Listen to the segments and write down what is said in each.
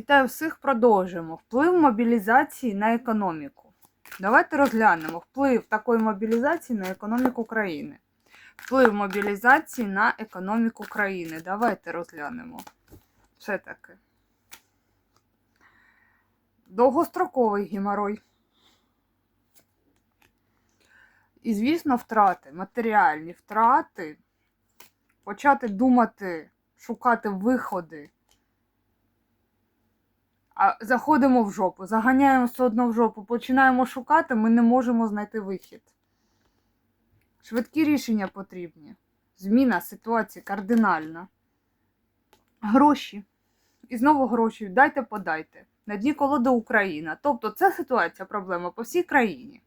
Вітаю всіх, продовжуємо. Вплив мобілізації на економіку. Давайте розглянемо вплив такої мобілізації на економіку країни. Вплив мобілізації на економіку країни. Давайте розглянемо. Все таки. Довгостроковий геморой. І, звісно, втрати, матеріальні втрати. Почати думати, шукати виходи. А заходимо в жопу, заганяємо все одно в жопу, починаємо шукати, ми не можемо знайти вихід. Швидкі рішення потрібні. Зміна ситуації кардинальна. Гроші. І знову гроші. Дайте, подайте. На дні колоди Україна. Тобто це ситуація, проблема по всій країні.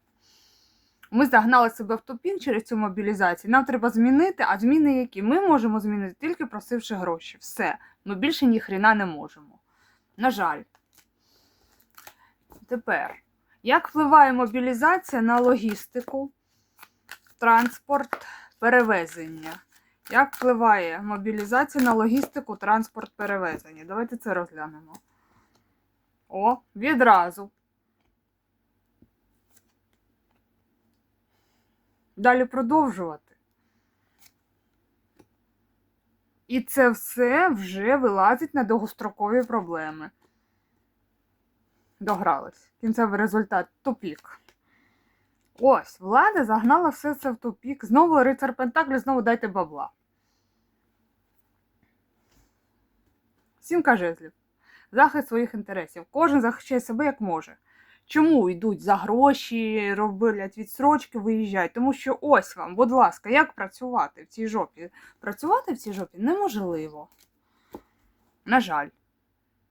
Ми загнали себе в тупік через цю мобілізацію. Нам треба змінити, а зміни які? Ми можемо змінити тільки просивши гроші. Все. Ми більше ніхрена не можемо. На жаль. Тепер, як впливає мобілізація на логістику, транспорт, перевезення? Як впливає мобілізація на логістику, транспорт, перевезення? Давайте це розглянемо. О, відразу. Далі продовжувати. І це все вже вилазить на довгострокові проблеми. Догрались. Кінцевий результат тупік. Ось, влада загнала все це в тупік. Знову рицар Пентаклі, знову дайте бабла. Сімка жезлів. Захист своїх інтересів. Кожен захищає себе як може. Чому йдуть за гроші, роблять відсрочки, виїжджають? Тому що ось вам, будь ласка, як працювати в цій жопі? Працювати в цій жопі неможливо. На жаль.